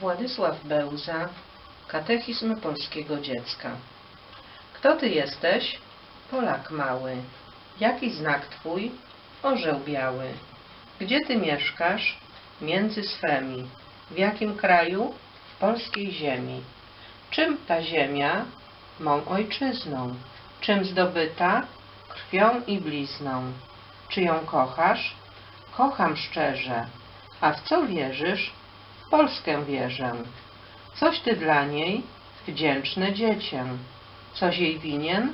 Władysław Bełza, Katechizm polskiego dziecka. Kto ty jesteś? Polak mały. Jaki znak twój? Orzeł biały. Gdzie ty mieszkasz? Między swemi. W jakim kraju? W polskiej ziemi. Czym ta ziemia? Mą ojczyzną. Czym zdobyta? Krwią i blizną. Czy ją kochasz? Kocham szczerze. A w co wierzysz? Polskę wierzę. Coś ty dla niej? Wdzięczne dziecię. Coś jej winien?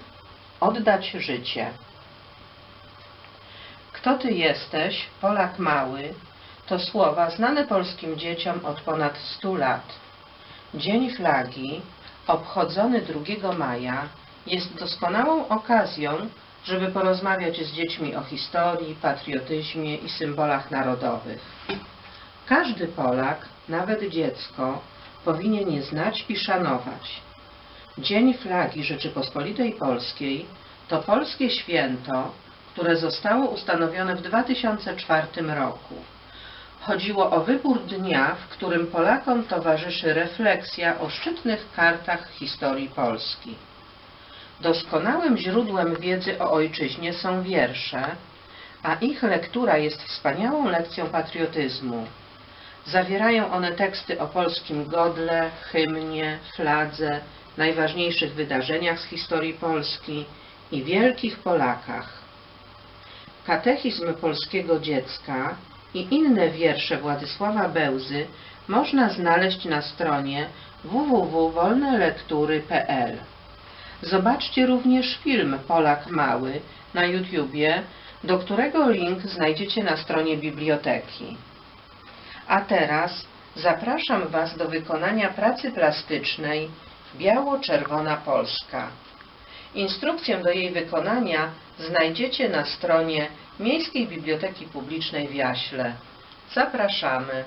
Oddać życie. Kto ty jesteś, Polak mały? To słowa znane polskim dzieciom od ponad stu lat. Dzień flagi, obchodzony 2 maja, jest doskonałą okazją, żeby porozmawiać z dziećmi o historii, patriotyzmie i symbolach narodowych. Każdy Polak, nawet dziecko, powinien je znać i szanować. Dzień flagi Rzeczypospolitej Polskiej to polskie święto, które zostało ustanowione w 2004 roku. Chodziło o wybór dnia, w którym Polakom towarzyszy refleksja o szczytnych kartach historii Polski. Doskonałym źródłem wiedzy o ojczyźnie są wiersze, a ich lektura jest wspaniałą lekcją patriotyzmu. Zawierają one teksty o polskim godle, hymnie, fladze, najważniejszych wydarzeniach z historii Polski i wielkich Polakach. Katechizm polskiego dziecka i inne wiersze Władysława Bełzy można znaleźć na stronie www.wolnelektury.pl. Zobaczcie również film Polak Mały na YouTubie, do którego link znajdziecie na stronie biblioteki. A teraz zapraszam Was do wykonania pracy plastycznej Biało-Czerwona Polska. Instrukcję do jej wykonania znajdziecie na stronie Miejskiej Biblioteki Publicznej w Jaśle. Zapraszamy.